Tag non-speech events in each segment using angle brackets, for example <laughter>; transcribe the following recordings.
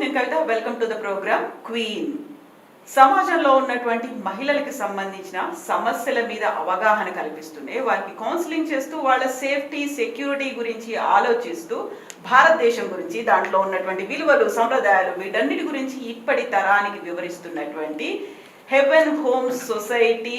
నేను Kavitha. Welcome to the program queen సమాజంలో ఉన్నటువంటి మహిళలకు సంబంధించిన సమస్యల మీద అవగాహన కల్పిస్తూనే వారికి కౌన్సిలింగ్ చేస్తూ వాళ్ళ సేఫ్టీ సెక్యూరిటీ గురించి ఆలోచిస్తూ భారతదేశం గురించి దాంట్లో ఉన్నటువంటి విలువలు సంప్రదాయాలు వీటన్నిటి గురించి ఇప్పటి తరానికి వివరిస్తున్నటువంటి హెవెన్ హోమ్ సొసైటీ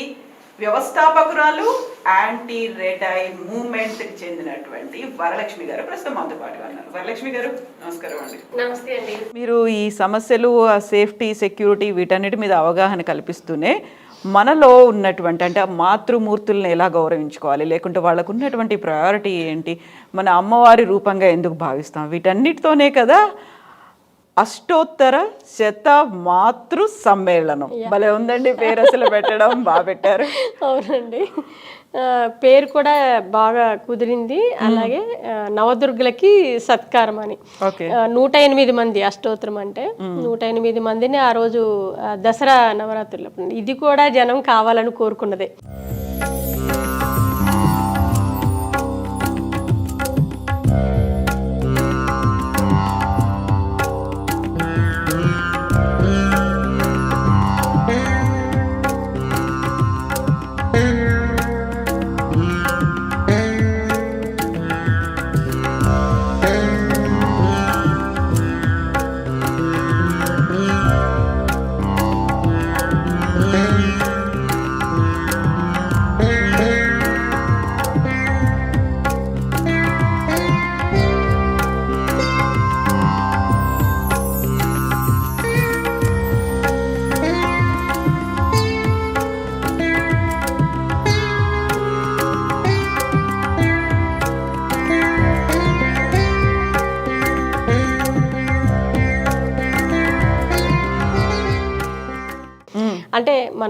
వ్యవస్థాపకురాలు యాంటీ రెడ్ ఐ మూమెంట్కి చెందినటువంటి వరలక్ష్మి గారు ప్రస్తుతం మనతో పాటుగా ఉన్నారు. వరలక్ష్మి గారు నమస్కారం అండి. నమస్తే అండి. మీరు ఈ సమస్యలు ఆ సేఫ్టీ సెక్యూరిటీ వీటన్నిటి మీద అవగాహన కల్పిస్తూనే మనలో ఉన్నటువంటి అంటే ఆ మాతృమూర్తుల్ని ఎలా గౌరవించుకోవాలి? లేకుంటే వాళ్ళకు ఉన్నటువంటి ప్రయారిటీ ఏంటి? మన అమ్మవారి రూపంగా ఎందుకు భావిస్తాం? వీటన్నిటితోనే కదా అష్టోత్తర శత మాతృ సమ్మేళనం భలే ఉందండి పేరు అసలు పెట్టడం బాగా పెట్టారు. <laughs> అవునండి. పేరు కూడా బాగా కుదిరింది. అలాగే ఆ, నవదుర్గలకి సత్కారం అని. నూట ఎనిమిది మంది అష్టోత్తరం అంటే నూట ఎనిమిది మందిని ఆ రోజు దసరా నవరాత్రులు ఇది కూడా జనం కావాలని కోరుకున్నదే.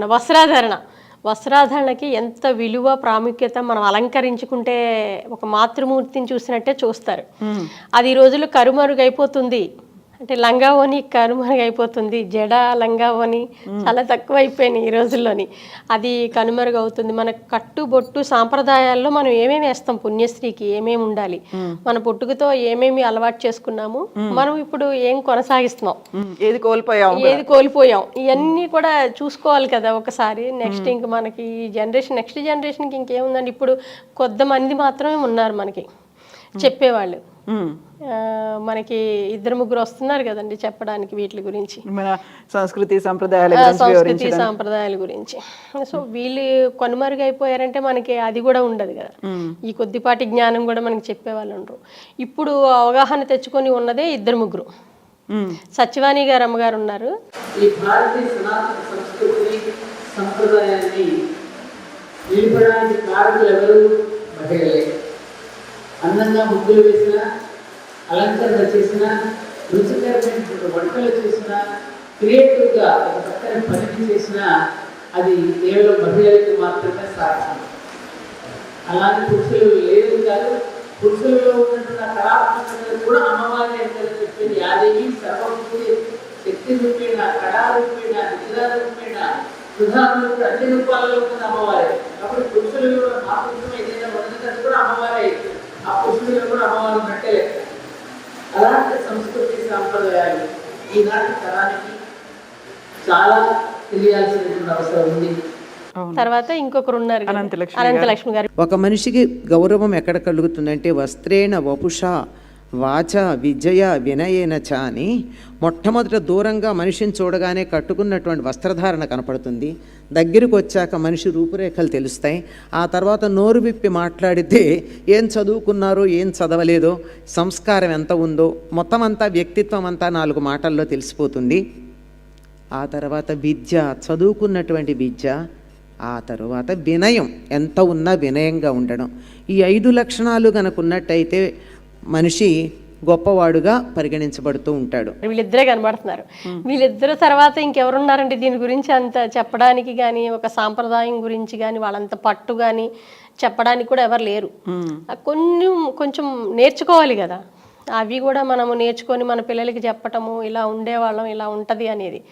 మన వస్త్రాధరణ. వస్త్రాధరణకి ఎంత విలువ ప్రాముఖ్యత మనం అలంకరించుకుంటే ఒక మాతృమూర్తిని చూసినట్టే చూస్తారు. అది ఈ రోజుల్లో కరుమరుగైపోతుంది. అంటే లంగావోని కనుమరుగైపోతుంది జడ లంగావోని చాలా తక్కువ అయిపోయినాయి ఈ రోజుల్లోని. అది కనుమరుగవుతుంది మన కట్టుబొట్టు సాంప్రదాయాల్లో మనం ఏమేమి వేస్తాం? పుణ్యశ్రీకి ఏమేమి ఉండాలి? మన పుట్టుకతో ఏమేమి అలవాటు చేసుకున్నాము? మనం ఇప్పుడు ఏం కొనసాగిస్తున్నాం? ఏది కోల్పోయాం ఏది కోల్పోయాం? ఇవన్నీ కూడా చూసుకోవాలి కదా ఒకసారి. నెక్స్ట్ ఇంక మనకి ఈ జనరేషన్ నెక్స్ట్ జనరేషన్కి ఇంకేముందండి? ఇప్పుడు కొద్దిమంది మాత్రమే ఉన్నారు మనకి. చెప్పేవాళ్ళు. మనకి ఇద్దరు ముగ్గురు వస్తున్నారు కదండి చెప్పడానికి వీటి గురించి. మన సంస్కృతి సంప్రదాయాల సంస్కృతి సాంప్రదాయాల గురించి. సో వీళ్ళు కొనుమరుగైపోయారంటే మనకి అది కూడా ఉండదు కదా. ఈ కొద్దిపాటి జ్ఞానం కూడా మనకి చెప్పేవాళ్ళు ఉండరు. ఇప్పుడు అవగాహన తెచ్చుకొని ఉన్నదే ఇద్దరు ముగ్గురు. సత్యవాణి గారు అమ్మగారు ఉన్నారు. ఈ భారతీయ సనాతన సంస్కృతిని సంప్రదాయాన్ని నిలపడానికి కారకులు ఎవరు? మహిళలే. అందంగా ముగ్గులు వేసిన అలంకరణ చేసిన రుచికరమైనటువంటి వంటలు చేసిన క్రియేటివ్గా ఒక చక్కని పనిని చేసిన అది కేవలం మహిళలకు మాత్రమే సాధ్యం. అలాంటి పురుషులు లేదు కాదు పురుషులలో ఉన్నటువంటి ఆ కూడా అమ్మవారి అంటారు చెప్పేది యాదేవి సర్వభూతి శక్తి రూపేణ కళారూపేణ నిద్రారూపేణ నిద్రా అన్ని రూపాలలో ఉన్న అమ్మవారే. కాబట్టి పురుషులలో కూడా మా పురుషులు ఏదైనా ఉన్నది కూడా అమ్మవారే. ఆ పురుషులలో కూడా అమ్మవారు ఉన్నట్టే అలాంటి సంస్కృతి సాంప్రదాయాలు ఈనాటి తరానికి చాలా తెలియాల్సినటువంటి అవసరం ఉంది. అవును. తర్వాత ఇంకొకరు ఉన్నారు. అనంతలక్ష్మి అనంతలక్ష్మి గారు. ఒక మనిషికి గౌరవం ఎక్కడ కలుగుతుందంటే వస్త్రేణ వపుష వాచ విజయ వినయేన చ అని మొట్టమొదట దూరంగా మనిషిని చూడగానే కట్టుకున్నటువంటి వస్త్రధారణ కనపడుతుంది. దగ్గరికి వచ్చాక మనిషి రూపురేఖలు తెలుస్తాయి. ఆ తర్వాత నోరు విప్పి మాట్లాడితే ఏం చదువుకున్నారో ఏం చదవలేదో సంస్కారం ఎంత ఉందో మొత్తం అంతా వ్యక్తిత్వం అంతా నాలుగు మాటల్లో తెలిసిపోతుంది. ఆ తర్వాత విద్య చదువుకున్నటువంటి విద్య ఆ తరువాత వినయం. ఎంత ఉన్నా వినయంగా ఉండడం. ఈ ఐదు లక్షణాలు కనుక ఉన్నట్టయితే మనిషి గొప్పవాడుగా పరిగణించబడుతూ ఉంటాడు. వీళ్ళిద్దరే కనబడుతున్నారు. వీళ్ళిద్దరు తర్వాత ఇంకెవరున్నారండి? దీని గురించి అంత చెప్పడానికి కానీ ఒక సాంప్రదాయం గురించి కానీ వాళ్ళంత పట్టు కానీ చెప్పడానికి కూడా ఎవరు లేరు. కొంచెం కొంచెం నేర్చుకోవాలి కదా. అవి కూడా మనము నేర్చుకొని మన పిల్లలకి చెప్పటము ఇలా ఉండేవాళ్ళం ఇలా ఉంటుంది అనేది.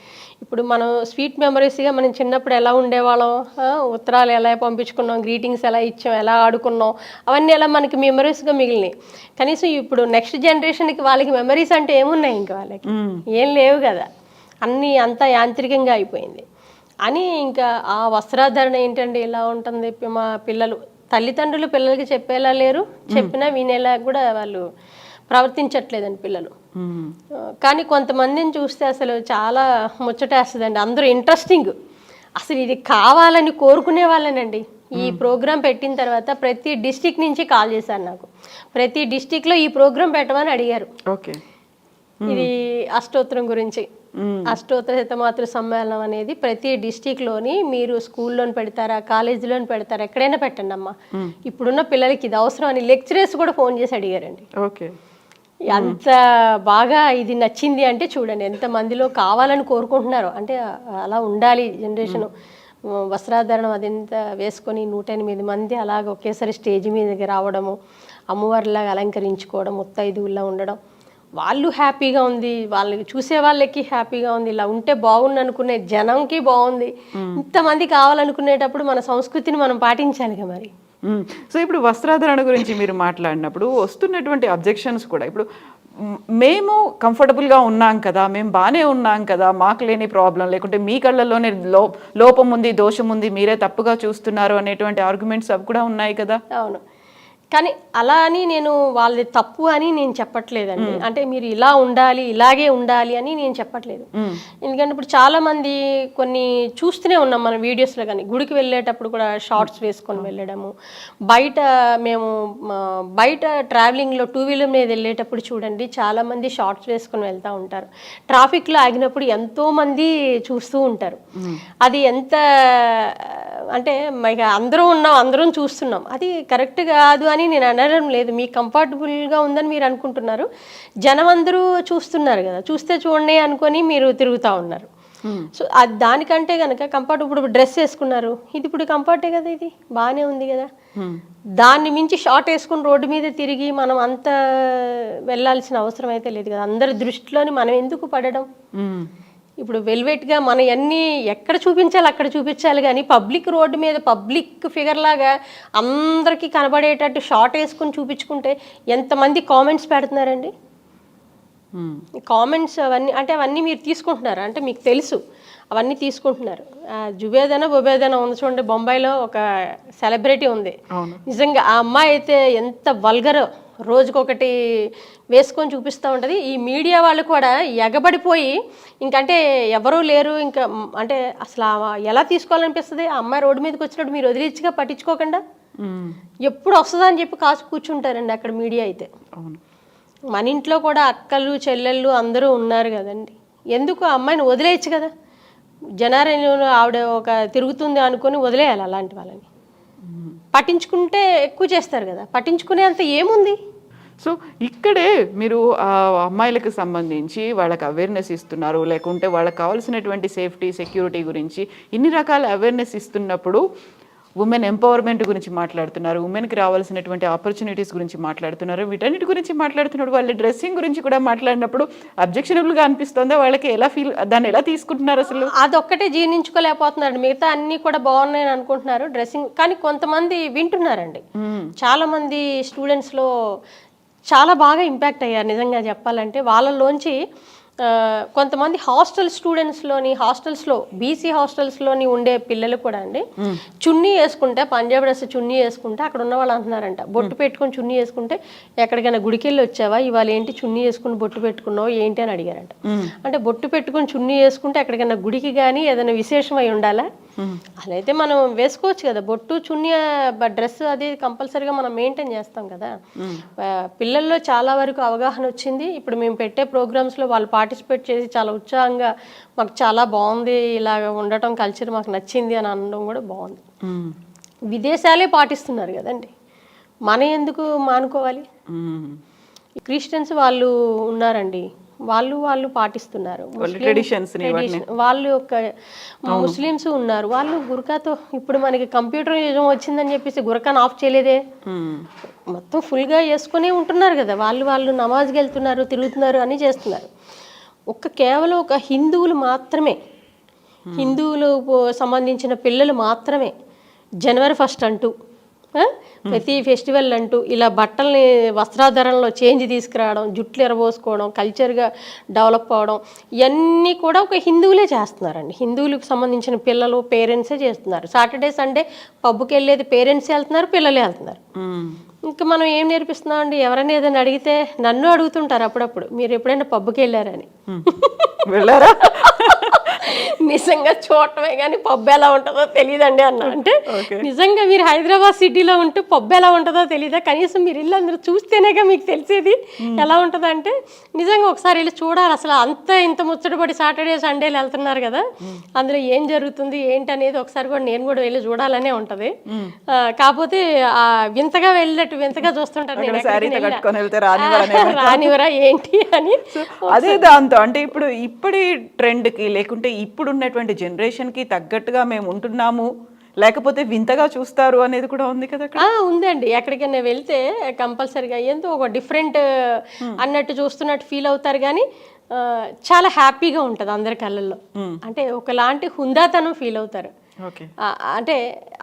ఇప్పుడు మనం స్వీట్ మెమరీస్గా మనం చిన్నప్పుడు ఎలా ఉండేవాళ్ళం? ఉత్తరాలు ఎలా పంపించుకున్నాం? గ్రీటింగ్స్ ఎలా ఇచ్చాం? ఎలా ఆడుకున్నాం? అవన్నీ ఎలా మనకి మెమరీస్గా మిగిలినాయి. కనీసం ఇప్పుడు నెక్స్ట్ జనరేషన్కి వాళ్ళకి మెమరీస్ అంటే ఏమున్నాయి ఇంకా వాళ్ళకి? ఏం లేవు కదా. అన్నీ అంతా యాంత్రికంగా అయిపోయింది. అని ఇంకా ఆ వస్త్రాధరణ ఏంటండి? ఇలా ఉంటుంది. మా పిల్లలు తల్లిదండ్రులు పిల్లలకి చెప్పేలా లేరు. చెప్పినా వినేలా కూడా వాళ్ళు ప్రవర్తించట్లేదండి పిల్లలు. కానీ కొంతమందిని చూస్తే అసలు చాలా ముచ్చటేస్తుందండి. అందరూ ఇంట్రెస్టింగ్ అసలు ఇది కావాలని కోరుకునే వాళ్ళనండి. ఈ ప్రోగ్రాం పెట్టిన తర్వాత ప్రతి డిస్టిక్ నుంచి కాల్ చేశారు నాకు. ప్రతి డిస్టిక్లో ఈ ప్రోగ్రాం పెట్టమని అడిగారు. ఓకే. ఇది అష్టోత్తరం గురించి. అష్టోత్తర శతమాతృ సమ్మేళనం అనేది ప్రతి డిస్టిక్లోని మీరు స్కూల్లోని పెడతారా కాలేజీలోని పెడతారా ఎక్కడైనా పెట్టండి అమ్మా ఇప్పుడున్న పిల్లలకి ఇది అవసరం అని లెక్చరర్స్ కూడా ఫోన్ చేసి అడిగారండి. ఓకే. అంత బాగా ఇది నచ్చింది అంటే చూడండి ఎంత మందిలో కావాలని కోరుకుంటున్నారు. అంటే అలా ఉండాలి జనరేషన్. వస్త్రాధరణం అదంత వేసుకొని నూట ఎనిమిది మంది అలాగ ఒకేసారి స్టేజ్ మీదకి రావడము అమ్మవారిలాగా అలంకరించుకోవడం ముత్తైదువుల్లా ఉండడం. వాళ్ళు హ్యాపీగా ఉంది వాళ్ళకి చూసే వాళ్ళకి హ్యాపీగా ఉంది ఇలా ఉంటే బాగుంది అనుకునే జనంకి బాగుంది. ఇంతమంది కావాలనుకునేటప్పుడు మన సంస్కృతిని మనం పాటించాలిగా మరి. సో ఇప్పుడు వస్త్రాధరణ గురించి మీరు మాట్లాడినప్పుడు వస్తున్నటువంటి అబ్జెక్షన్స్ కూడా ఇప్పుడు మేము కంఫర్టబుల్గా ఉన్నాం కదా మేము బాగానే ఉన్నాం కదా మాకు లేని ప్రాబ్లం లేకుంటే మీ కళ్ళల్లోనే లో లోపం ఉంది దోషం ఉంది మీరే తప్పుగా చూస్తున్నారు అనేటువంటి ఆర్గ్యుమెంట్స్ అవి కూడా ఉన్నాయి కదా? అవును. కానీ అలా అని నేను వాళ్ళది తప్పు అని నేను చెప్పట్లేదండి. అంటే మీరు ఇలా ఉండాలి ఇలాగే ఉండాలి అని నేను చెప్పట్లేదు. ఎందుకంటే ఇప్పుడు చాలా మంది కొన్ని చూస్తూనే ఉన్నాం మన వీడియోస్లో కానీ. గుడికి వెళ్ళేటప్పుడు కూడా షార్ట్స్ వేసుకొని వెళ్ళడము. బయట మేము బయట ట్రావెలింగ్లో టూ వీలర్ మీద వెళ్ళేటప్పుడు చూడండి చాలా మంది షార్ట్స్ వేసుకొని వెళ్తూ ఉంటారు. ట్రాఫిక్లో ఆగినప్పుడు ఎంతో మంది చూస్తూ ఉంటారు. అది ఎంత అంటే అందరూ ఉన్నాం అందరం చూస్తున్నాం. అది కరెక్ట్ కాదు అని నేను అనడం లేదు. మీకు కంఫర్టబుల్గా ఉందని మీరు అనుకుంటున్నారు. జనం అందరూ చూస్తున్నారు కదా. చూస్తే చూడండి అనుకొని మీరు తిరుగుతూ ఉన్నారు. సో అది దానికంటే కనుక కంఫర్ట్ ఇప్పుడు డ్రెస్ వేసుకున్నారు. ఇది ఇప్పుడు కంఫర్టే కదా ఇది? బాగానే ఉంది కదా. దాన్ని మించి షార్ట్ వేసుకుని రోడ్డు మీద తిరిగి మనం అంత వెళ్ళాల్సిన అవసరం అయితే లేదు కదా. అందరి దృష్టిలోని మనం ఎందుకు పడడం. ఇప్పుడు వెల్వెట్గా మన అన్ని ఎక్కడ చూపించాలి అక్కడ చూపించాలి కానీ పబ్లిక్ రోడ్డు మీద పబ్లిక్ ఫిగర్ లాగా అందరికీ కనబడేటట్టు షార్ట్ వేసుకుని చూపించుకుంటే ఎంతమంది కామెంట్స్ పెడుతున్నారండి. కామెంట్స్ అవన్నీ అంటే అవన్నీ మీరు తీసుకుంటున్నారు? అంటే మీకు తెలుసు అవన్నీ తీసుకుంటున్నారు. జుబేదన బొబేదన ఉంది చూడండి బొంబాయిలో ఒక సెలబ్రిటీ ఉంది. నిజంగా ఆ అమ్మాయి అయితే ఎంత వల్గరో. రోజుకొకటి వేసుకొని చూపిస్తూ ఉంటుంది. ఈ మీడియా వాళ్ళు కూడా ఎగబడిపోయి ఇంకంటే ఎవరూ లేరు. ఇంకా అంటే అసలు ఎలా తీసుకోవాలనిపిస్తుంది? ఆ అమ్మాయి రోడ్డు మీదకి వచ్చినప్పుడు మీరు వదిలిచ్చిగా పట్టించుకోకుండా. ఎప్పుడు వస్తుందని చెప్పి కాసు కూర్చుంటారండి అక్కడ మీడియా అయితే. మన ఇంట్లో కూడా అక్కలు చెల్లెళ్ళు అందరూ ఉన్నారు కదండి. ఎందుకు ఆ అమ్మాయిని వదిలేయచ్చు కదా? జనారణ్యంలో ఆవిడ ఒక తిరుగుతుంది అనుకొని వదిలేయాలి అలాంటి వాళ్ళని. పట్టించుకుంటే ఎక్కువ చేస్తారు కదా. పట్టించుకునే అంత ఏముంది? సో ఇక్కడే మీరు ఆ అమ్మాయిలకు సంబంధించి వాళ్ళకి అవేర్నెస్ ఇస్తున్నారు లేకుంటే వాళ్ళకి కావాల్సినటువంటి సేఫ్టీ సెక్యూరిటీ గురించి ఇన్ని రకాల అవేర్నెస్ ఇస్తున్నప్పుడు ఉమెన్ ఎంపవర్మెంట్ గురించి మాట్లాడుతున్నారు ఉమెన్కి రావాల్సినటువంటి ఆపర్చునిటీస్ గురించి మాట్లాడుతున్నారు వీటన్నిటి గురించి మాట్లాడుతున్నారు వాళ్ళ డ్రెస్సింగ్ గురించి కూడా మాట్లాడినప్పుడు అబ్జెక్షనబుల్గా అనిపిస్తుందా? వాళ్ళకి ఎలా ఫీల్ దాన్ని ఎలా తీసుకుంటున్నారు అసలు? అదొక్కటే జీర్ణించుకోలేకపోతున్నారు. మిగతా అన్నీ కూడా బాగున్నాయని అనుకుంటున్నారు డ్రెస్సింగ్. కానీ కొంతమంది వింటున్నారండి. చాలా మంది స్టూడెంట్స్లో చాలా బాగా ఇంపాక్ట్ అయ్యారు. నిజంగా చెప్పాలంటే వాళ్ళలోంచి కొంతమంది హాస్టల్ స్టూడెంట్స్లోని హాస్టల్స్లో బీసీ హాస్టల్స్లోని ఉండే పిల్లలు కూడా అండి చున్నీ వేసుకుంటే పంజాబ్ డ్రెస్ చున్నీ వేసుకుంటే అక్కడ ఉన్న వాళ్ళు అంటున్నారంట. బొట్టు పెట్టుకొని చున్నీ వేసుకుంటే ఎక్కడికైనా గుడికి వెళ్ళి వచ్చావా? ఇవాళ ఏంటి చున్నీ వేసుకుని బొట్టు పెట్టుకున్నావు? ఏంటి అని అడిగారంట. అంటే బొట్టు పెట్టుకుని చున్నీ వేసుకుంటే ఎక్కడికైనా గుడికి కానీ ఏదైనా విశేషం అయి ఉండాలా అదైతే మనం వేసుకోవచ్చు కదా. బొట్టు చున్నీ డ్రెస్ అది కంపల్సరీగా మనం మెయింటైన్ చేస్తాం కదా. పిల్లల్లో చాలా వరకు అవగాహన వచ్చింది. ఇప్పుడు మేము పెట్టే ప్రోగ్రామ్స్లో వాళ్ళు పార్టిసిపేట్ చేసి చాలా ఉత్సాహంగా మాకు చాలా బాగుంది ఇలాగ ఉండటం కల్చర్ మాకు నచ్చింది అని అనడం కూడా బాగుంది. విదేశాలే పాటిస్తున్నారు కదండి. మన ఎందుకు మానుకోవాలి. క్రిస్టియన్స్ వాళ్ళు ఉన్నారండి. వాళ్ళు వాళ్ళు పాటిస్తున్నారు. వాళ్ళ ఒక ముస్లిమ్స్ ఉన్నారు. వాళ్ళు గురకాతో ఇప్పుడు మనకి కంప్యూటర్ యుగం వచ్చిందని చెప్పేసి గురకాను ఆఫ్ చేయలేదే. మొత్తం ఫుల్గా వేసుకునే ఉంటున్నారు కదా. వాళ్ళు వాళ్ళు నమాజ్కి వెళ్తున్నారు తిరుగుతున్నారు అని చేస్తున్నారు. ఒక్క కేవలం ఒక హిందువులు మాత్రమే హిందువులు సంబంధించిన పిల్లలు మాత్రమే జనవరి ఫస్ట్ అంటూ? ప్రతి ఫెస్టివల్ అంటూ ఇలా బట్టల్ని వస్త్రాధరణలో చేంజ్ తీసుకురావడం జుట్లు ఎరబోసుకోవడం కల్చర్గా డెవలప్ అవడం ఇవన్నీ కూడా ఒక హిందువులే చేస్తున్నారండి. హిందువులకు సంబంధించిన పిల్లలు పేరెంట్సే చేస్తున్నారు. సాటర్డే సండే పబ్కి వెళ్ళేది పేరెంట్స్ వెళ్తున్నారు పిల్లలే వెళ్తున్నారు. ఇంకా మనం ఏం నేర్పిస్తున్నాం అండి ఎవరైనా ఏదైనా అడిగితే నన్ను అడుగుతుంటారు అప్పుడప్పుడు. మీరు ఎప్పుడైనా పబ్కి వెళ్ళారని. వెళ్ళారా? <laughs> నిజంగా చూడటమే కానీ పబ్ ఎలా ఉంటుందో తెలియదండి అన్న. అంటే నిజంగా మీరు హైదరాబాద్ సిటీలో ఉంటూ పబ్ ఎలా ఉంటుందో తెలియదా కనీసం మీరు ఇల్లు అందరూ చూస్తేనేగా మీకు తెలిసేది ఎలా ఉంటుందో. అంటే నిజంగా ఒకసారి వెళ్ళి చూడాలి అసలు అంత ఇంత ముచ్చటపడి సాటర్డే సండేలు వెళ్తున్నారు కదా. అందులో ఏం జరుగుతుంది ఏంటి అనేది ఒకసారి కూడా నేను కూడా వెళ్ళి చూడాలనే ఉంటది. కాకపోతే ఆ వింతగా వెళ్ళినట్టు వింతగా చూస్తుంటారు రానివరా ఏంటి అని అదే దాంతో అంటే ఇప్పుడు ఇప్పటి ట్రెండ్కి లేకుంటే ఇప్పుడు ఉన్నటువంటి జనరేషన్కి తగ్గట్టుగా మేము ఉంటున్నాము లేకపోతే వింతగా చూస్తారు అనేది కూడా ఉంది కదా ఉందండి. ఎక్కడికైనా వెళ్తే కంపల్సరీగా ఎంతో ఒక డిఫరెంట్ అన్నట్టు చూస్తున్నట్టు ఫీల్ అవుతారు కానీ చాలా హ్యాపీగా ఉంటుంది అందరి కళ్ళల్లో. అంటే ఒకలాంటి హుందాతనం ఫీల్ అవుతారు. అంటే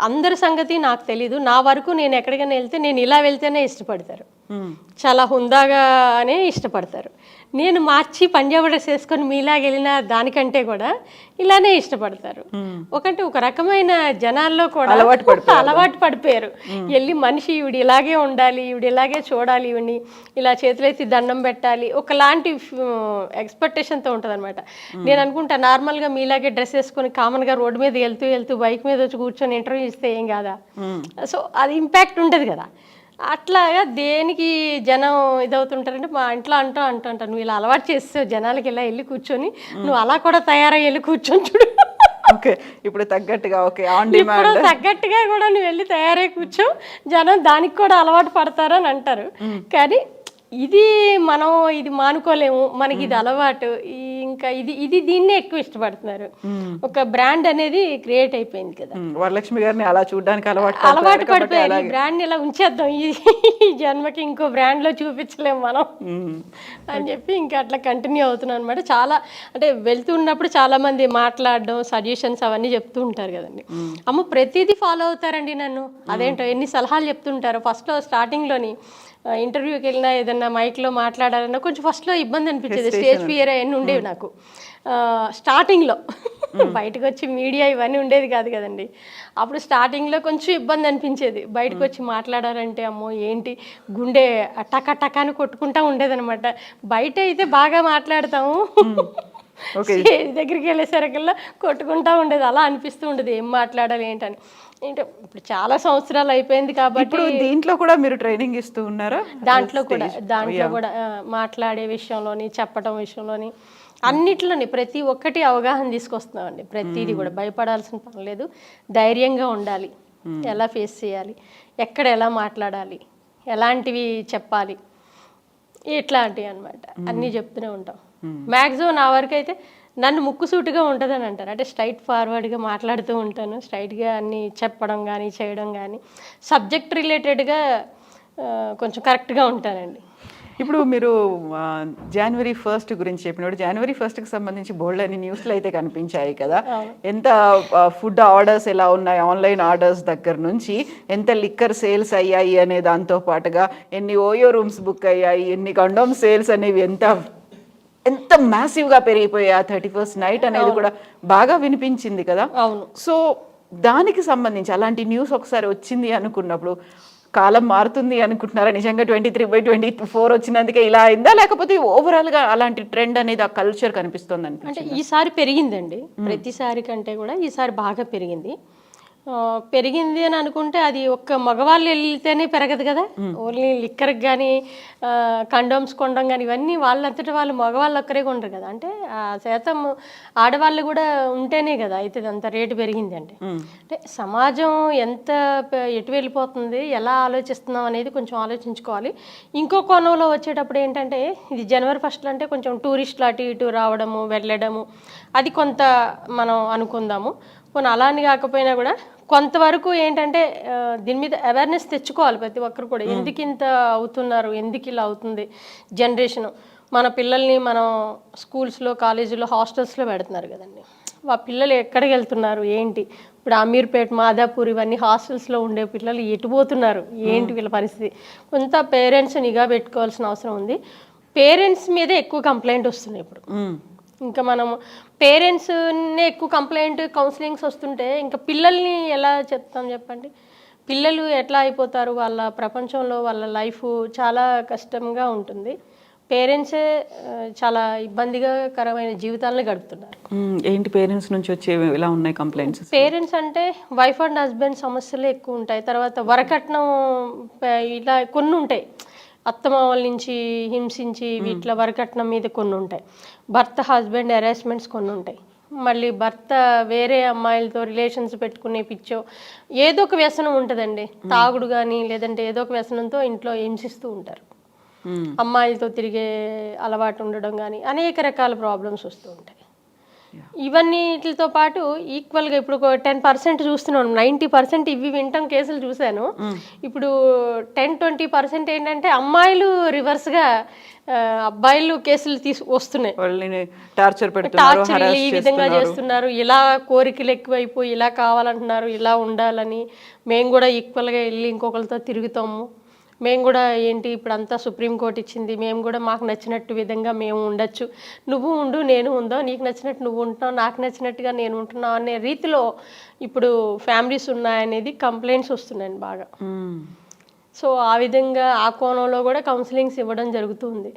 అందరి సంగతి నాకు తెలీదు. నా వరకు నేను ఎక్కడికైనా వెళ్తే నేను ఇలా వెళ్తేనే ఇష్టపడతారు. చాలా హుందాగానే ఇష్టపడతారు. నేను మార్చి పంజాబ్ డ్రెస్ వేసుకొని మీలాగా వెళ్ళిన దానికంటే కూడా ఇలానే ఇష్టపడతారు. ఒకటి ఒక రకమైన జనాల్లో కూడా అలవాటు పడిపోయారు. అలవాటు పడిపోయారు. వెళ్ళి మనిషి ఈవిడ ఇలాగే ఉండాలి ఈవిడ ఇలాగే చూడాలి ఈవిని ఇలా చేతులెత్తి దండం పెట్టాలి. ఒకలాంటి ఎక్స్పెక్టేషన్తో ఉంటుంది అనమాట నేను అనుకుంటా నార్మల్గా మీలాగే డ్రెస్ వేసుకొని కామన్గా రోడ్డు మీద వెళ్తూ వెళ్తూ బైక్ మీద వచ్చి కూర్చొని ఇంటర్వ్యూ ఇస్తే ఏం కాదా? సో అది ఇంపాక్ట్ ఉంటుంది కదా. అట్లాగా దేనికి జనం ఇదవుతుంటారంటే మా ఇంట్లో అంటూ అంటూ అంటారు నువ్వు ఇలా అలవాటు చేస్తావు జనాలకి ఇలా వెళ్ళి కూర్చొని నువ్వు అలా కూడా తయారై వెళ్ళి కూర్చొని చూడు. ఓకే ఇప్పుడు తగ్గట్టుగా ఓకే ఆన్ ఇప్పుడు డిమాండ్ తగ్గట్టుగా కూడా నువ్వు వెళ్ళి తయారై కూర్చో జనం దానికి కూడా అలవాటు పడతారు అని అంటారు. కానీ ఇది మనం ఇది మానుకోలేము మనకి ఇది అలవాటు ఈ ఇంకా ఇది ఇది దీన్నే ఎక్కువ ఇష్టపడుతున్నారు. ఒక బ్రాండ్ అనేది క్రియేట్ అయిపోయింది కదా. వరలక్ష్మి గారిని అలా చూడడానికి అలవాటు అలవాటు పడిపోయారు. బ్రాండ్ ఇలా ఉంచేద్దాం. ఈ జన్మకి ఇంకో బ్రాండ్లో చూపించలేము మనం. అని చెప్పి ఇంకా అట్లా కంటిన్యూ అవుతున్నాను అనమాట చాలా అంటే వెళ్తున్నప్పుడు చాలా మంది మాట్లాడడం సజెషన్స్ అవన్నీ చెప్తూ ఉంటారు కదండి. అమ్మ ప్రతిదీ ఫాలో అవుతారండి నన్ను. అదేంటో ఎన్ని సలహాలు చెప్తుంటారు. ఫస్ట్లో స్టార్టింగ్లోని ఇంటర్వ్యూకి వెళ్ళినా ఏదన్నా మైక్లో మాట్లాడాలన్నా కొంచెం ఫస్ట్లో ఇబ్బంది అనిపించేది. స్టేజ్ ఫియర్ అవన్నీ ఉండేవి నాకు. స్టార్టింగ్లో బయటకు వచ్చి మీడియా ఇవన్నీ ఉండేది కాదు కదండి. అప్పుడు స్టార్టింగ్లో కొంచెం ఇబ్బంది అనిపించేది. బయటకు వచ్చి మాట్లాడారంటే అమ్మో ఏంటి? గుండె టక టక అని కొట్టుకుంటా ఉండేదన్నమాట. బయట అయితే బాగా మాట్లాడతాము. <laughs> దగ్గరికి వెళ్ళేసరికల్లా కొట్టుకుంటా ఉండేది. అలా అనిపిస్తూ ఉండేది. ఏం మాట్లాడాలి ఏంటని. ఏంటో ఇప్పుడు చాలా సంవత్సరాలు అయిపోయింది కాబట్టి ఇప్పుడు దీంట్లో కూడా మీరు ట్రైనింగ్ ఇస్తూ ఉన్నారా? దాంట్లో కూడా దాంట్లో కూడా మాట్లాడే విషయంలోని చెప్పడం విషయంలోని అన్నిట్లోని ప్రతి ఒక్కటి అవగాహన తీసుకొస్తున్నామండి. ప్రతిదీ కూడా భయపడాల్సిన పని లేదు. ధైర్యంగా ఉండాలి. ఎలా ఫేస్ చేయాలి? ఎక్కడ ఎలా మాట్లాడాలి? ఎలాంటివి చెప్పాలి? ఇట్లాంటివి అనమాట అన్నీ చెప్తూనే ఉంటాం. మ్యాక్సిమం నా వరకు అయితే నన్ను ముక్కుసూటిగా ఉంటుందని అంటారు. అంటే స్ట్రైట్ ఫార్వర్డ్గా మాట్లాడుతూ ఉంటాను. స్ట్రైట్గా అన్నీ చెప్పడం కానీ చేయడం కానీ సబ్జెక్ట్ రిలేటెడ్గా కొంచెం కరెక్ట్గా ఉంటానండి. ఇప్పుడు మీరు జనవరి ఫస్ట్ గురించి చెప్పినప్పుడు జనవరి ఫస్ట్కి సంబంధించి బోల్డ్ అని న్యూస్లు అయితే కనిపించాయి కదా. ఎంత ఫుడ్ ఆర్డర్స్ ఎలా ఉన్నాయి? ఆన్లైన్ ఆర్డర్స్ దగ్గర నుంచి ఎంత లిక్కర్ సేల్స్ అయ్యాయి అనే దాంతో పాటుగా ఎన్ని ఓయో రూమ్స్ బుక్ అయ్యాయి? ఎన్ని కండోమ్ సేల్స్ అనేవి ఎంత ఎంత massive గా పెరిగిపోయాయి ఆ థర్టీ ఫస్ట్ నైట్ అనేది కూడా బాగా వినిపించింది కదా. అవును. సో దానికి సంబంధించి అలాంటి న్యూస్ ఒకసారి వచ్చింది అనుకున్నప్పుడు కాలం మారుతుంది అనుకుంటున్నారా? నిజంగా twenty three by twenty four వచ్చినందుకే ఇలా అయిందా? లేకపోతే overall గా అలాంటి ట్రెండ్ అనేది ఆ కల్చర్ కనిపిస్తుంది అంటే ఈసారి పెరిగిందండి. ప్రతిసారి కంటే కూడా ఈసారి బాగా పెరిగింది. పెరిగింది అని అనుకుంటే అది ఒక్క మగవాళ్ళు వెళ్తేనే పెరగదు కదా. ఓన్లీ లిక్కర్కి కానీ కండోమ్స్ కొనడం కానీ ఇవన్నీ వాళ్ళంతటి వాళ్ళు మగవాళ్ళు ఒక్కరే కొంటారు కదా. అంటే ఆ శాతం ఆడవాళ్ళు కూడా ఉంటేనే కదా అయితే అంత రేటు పెరిగింది అంటే. అంటే సమాజం ఎంత ఎటు వెళ్ళిపోతుంది ఎలా ఆలోచిస్తున్నాం అనేది కొంచెం ఆలోచించుకోవాలి. ఇంకో కోణంలో వచ్చేటప్పుడు ఏంటంటే ఇది జనవరి ఫస్ట్ అంటే కొంచెం టూరిస్టులు అటు ఇటు రావడము వెళ్ళడము అది కొంత మనం అనుకుందాము. కొన్ని అలా అని కాకపోయినా కూడా కొంతవరకు ఏంటంటే దీని మీద అవేర్నెస్ తెచ్చుకోవాలి ప్రతి ఒక్కరు కూడా. ఎందుకు ఇంత అవుతున్నారు? ఎందుకు ఇలా అవుతుంది? జనరేషన్ మన పిల్లల్ని మనం స్కూల్స్లో కాలేజీలో హాస్టల్స్లో పెడుతున్నారు కదండి. ఆ పిల్లలు ఎక్కడికి వెళ్తున్నారు? ఏంటి? ఇప్పుడు అమీర్పేట్ మాదాపూర్ ఇవన్నీ హాస్టల్స్లో ఉండే పిల్లలు ఎటు పోతున్నారు? ఏంటి వీళ్ళ పరిస్థితి? కొంత పేరెంట్స్ నిఘా పెట్టుకోవాల్సిన అవసరం ఉంది. పేరెంట్స్ మీదే ఎక్కువ కంప్లైంట్ వస్తున్నాయి ఇప్పుడు. ఇంకా మనం పేరెంట్స్నే ఎక్కువ కంప్లైంట్ కౌన్సిలింగ్స్ వస్తుంటే ఇంకా పిల్లల్ని ఎలా చెప్తాం చెప్పండి? పిల్లలు ఎట్లా అయిపోతారు? వాళ్ళ ప్రపంచంలో వాళ్ళ లైఫ్ చాలా కష్టంగా ఉంటుంది. పేరెంట్సే చాలా ఇబ్బందికరమైన జీవితాలను గడుపుతున్నారు. ఏంటి పేరెంట్స్ నుంచి వచ్చేవి ఇలా ఉన్నాయి కంప్లైంట్స్ పేరెంట్స్ అంటే వైఫ్ అండ్ హస్బెండ్ సమస్యలు ఎక్కువ ఉంటాయి. తర్వాత వరకట్నం ఇలా కొన్ని ఉంటాయి. అత్తమామల నుంచి హింసించి వీటిలో వరకట్నం మీద కొన్ని ఉంటాయి. భర్త హస్బెండ్ అరేంజ్మెంట్స్ కొన్ని ఉంటాయి. మళ్ళీ భర్త వేరే అమ్మాయిలతో రిలేషన్స్ పెట్టుకునే పిచ్చో ఏదో ఒక వ్యసనం ఉంటుందండి. తాగుడు కానీ లేదంటే ఏదో ఒక వ్యసనంతో ఇంట్లో హింసిస్తూ ఉంటారు. అమ్మాయిలతో తిరిగే అలవాటు ఉండడం కానీ అనేక రకాల ప్రాబ్లమ్స్ వస్తూ ఉంటాయి. ఇవన్నీటితో పాటు ఈక్వల్గా ఇప్పుడు టెన్ పర్సెంట్ చూస్తున్నాను. నైంటీ పర్సెంట్ ఇవి వింటాం కేసులు చూశాను. ఇప్పుడు టెన్ ట్వంటీ పర్సెంట్ ఏంటంటే అమ్మాయిలు రివర్స్గా అబ్బాయిలు కేసులు తీసు వస్తున్నాయి. వాళ్ళని టార్చర్ ఈ విధంగా చేస్తున్నారు. చేస్తున్నారు. ఇలా కోరికలు ఎక్కువైపోయి ఇలా కావాలంటున్నారు ఇలా ఉండాలని మేము కూడా ఈక్వల్గా వెళ్ళి ఇంకొకరితో తిరుగుతాము. మేము కూడా ఏంటి ఇప్పుడు అంతా సుప్రీంకోర్టు ఇచ్చింది మేము కూడా మాకు నచ్చినట్టు విధంగా మేము ఉండొచ్చు నువ్వు ఉండు నేను ఉందో నీకు నచ్చినట్టు నువ్వు ఉంటున్నావు నాకు నచ్చినట్టుగా నేను ఉంటున్నావు అనే రీతిలో ఇప్పుడు ఫ్యామిలీస్ ఉన్నాయనేది కంప్లైంట్స్ వస్తున్నాయండి బాగా. సో ఆ విధంగా ఆ కోణంలో కూడా కౌన్సిలింగ్స్ ఇవ్వడం జరుగుతుంది.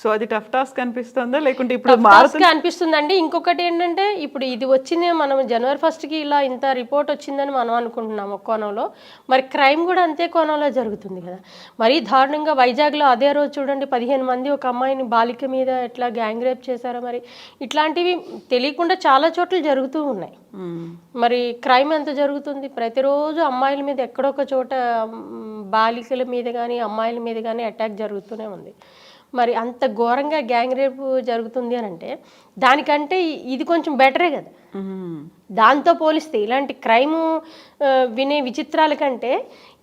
సో అది టఫ్ టాస్క్ అనిపిస్తుందా? లేకుంటే ఇప్పుడు గా అనిపిస్తుందండి. ఇంకొకటి ఏంటంటే ఇప్పుడు ఇది వచ్చింది మనం జనవరి ఫస్ట్కి ఇలా ఇంత రిపోర్ట్ వచ్చిందని మనం అనుకుంటున్నాం ఒక కోణంలో. మరి క్రైమ్ కూడా అంతే కోణంలో జరుగుతుంది కదా. మరీ దారుణంగా వైజాగ్లో అదే రోజు చూడండి పదిహేను మంది ఒక అమ్మాయిని బాలిక మీద ఎట్లా గ్యాంగ్ రేప్ చేశారో మరి. ఇట్లాంటివి తెలియకుండా చాలా చోట్ల జరుగుతూ ఉన్నాయి. మరి క్రైమ్ ఎంత జరుగుతుంది? ప్రతిరోజు అమ్మాయిల మీద ఎక్కడొక చోట బాలికల మీద కానీ అమ్మాయిల మీద కానీ అటాక్ జరుగుతూనే ఉంది. మరి అంత ఘోరంగా గ్యాంగ్ రేప్ జరుగుతుంది అని అంటే దానికంటే ఇది కొంచెం బెటరే కదా. దాంతో పోలిస్తే ఇలాంటి క్రైమ్ వినే విచిత్రాల కంటే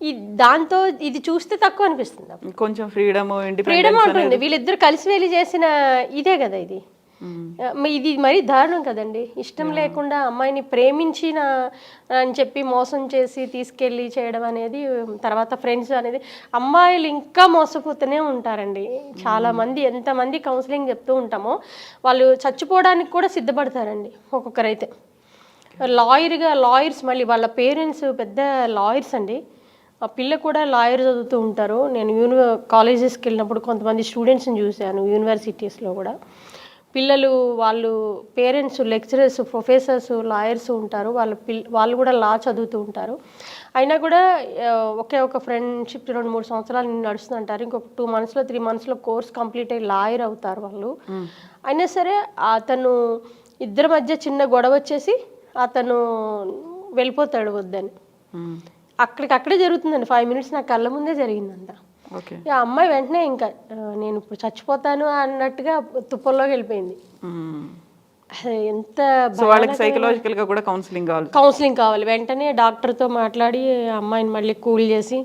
ఈ దాంతో ఇది చూస్తే తక్కువ అనిపిస్తుంది. కొంచెం ఫ్రీడమ్ ఫ్రీడమ్ ఉంటుంది వీళ్ళిద్దరు కలిసి వెళ్ళి చేసిన ఇదే కదా ఇది ఇది మరీ దారుణం కదండి. ఇష్టం లేకుండా అమ్మాయిని ప్రేమించిన అని చెప్పి మోసం చేసి తీసుకెళ్ళి చేయడం అనేది తర్వాత ఫ్రెండ్స్ అనేది అమ్మాయిలు ఇంకా మోసపోతూనే ఉంటారండి. చాలా మంది ఎంతమంది కౌన్సిలింగ్ చెప్తూ ఉంటామో వాళ్ళు చచ్చిపోవడానికి కూడా సిద్ధపడతారండి ఒక్కొక్కరైతే. లాయర్గా లాయర్స్ మళ్ళీ వాళ్ళ పేరెంట్స్ పెద్ద లాయర్స్ అండి. ఆ పిల్ల కూడా లాయర్ చదువుతూ ఉంటారు. నేను యూనివ కాలేజెస్కి వెళ్ళినప్పుడు కొంతమంది స్టూడెంట్స్ని చూశాను యూనివర్సిటీస్లో కూడా. పిల్లలు వాళ్ళు పేరెంట్స్ లెక్చరర్స్ ప్రొఫెసర్స్ లాయర్స్ ఉంటారు. వాళ్ళ పిల్ వాళ్ళు కూడా లా చదువుతూ ఉంటారు. అయినా కూడా ఒకే ఒక ఫ్రెండ్షిప్ రెండు మూడు సంవత్సరాలు నడుస్తుందంటారు. ఇంకొక టూ మంత్స్లో త్రీ మంత్స్లో కోర్స్ కంప్లీట్ అయ్యి లాయర్ అవుతారు వాళ్ళు. అయినా సరే అతను ఇద్దరి మధ్య చిన్న గొడవ వచ్చేసి అతను వెళ్ళిపోతాడు వద్దని. మ్మ్. అక్కడికి అక్కడే జరుగుతుందండి. ఫైవ్ మినిట్స్ నా కళ్ళ ముందే ఇక ఆ అమ్మాయి వెంటనే ఇంకా నేను ఇప్పుడు చచ్చిపోతాను అన్నట్టుగా తుప్పల్లోకి వెళ్ళిపోయింది. ఎంత వాళ్ళకి సైకలాజికల్గా కూడా కౌన్సిలింగ్ కావాలి. కౌన్సిలింగ్ కావాలి. వెంటనే డాక్టర్తో మాట్లాడి ఆ అమ్మాయిని మళ్ళీ కూల్ చేసి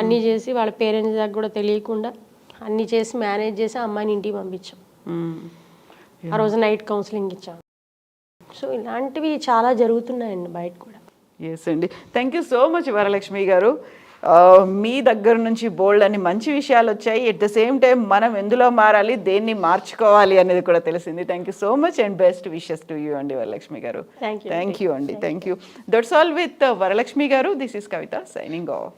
అన్నీ చేసి వాళ్ళ పేరెంట్స్ దగ్గర కూడా తెలియకుండా అన్నీ చేసి మేనేజ్ చేసి అమ్మాయిని ఇంటికి పంపించాం. ఆ రోజు నైట్ కౌన్సిలింగ్ ఇచ్చాం. సో ఇలాంటివి చాలా జరుగుతున్నాయండి బయట కూడా. ఎస్ అండి. Thank you so much Varalakshmi గారు. మీ దగ్గర నుంచి బోల్డ్ అని మంచి విషయాలు వచ్చాయి. ఎట్ ద సేమ్ టైం మనం ఎందులో మారాలి దేన్ని మార్చుకోవాలి అనేది కూడా తెలిసింది. Thank you so much and best wishes to you అండి వరలక్ష్మి గారు. థ్యాంక్ యూ అండి. Thank you that's all with Varalakshmi గారు. This is Kavitha signing off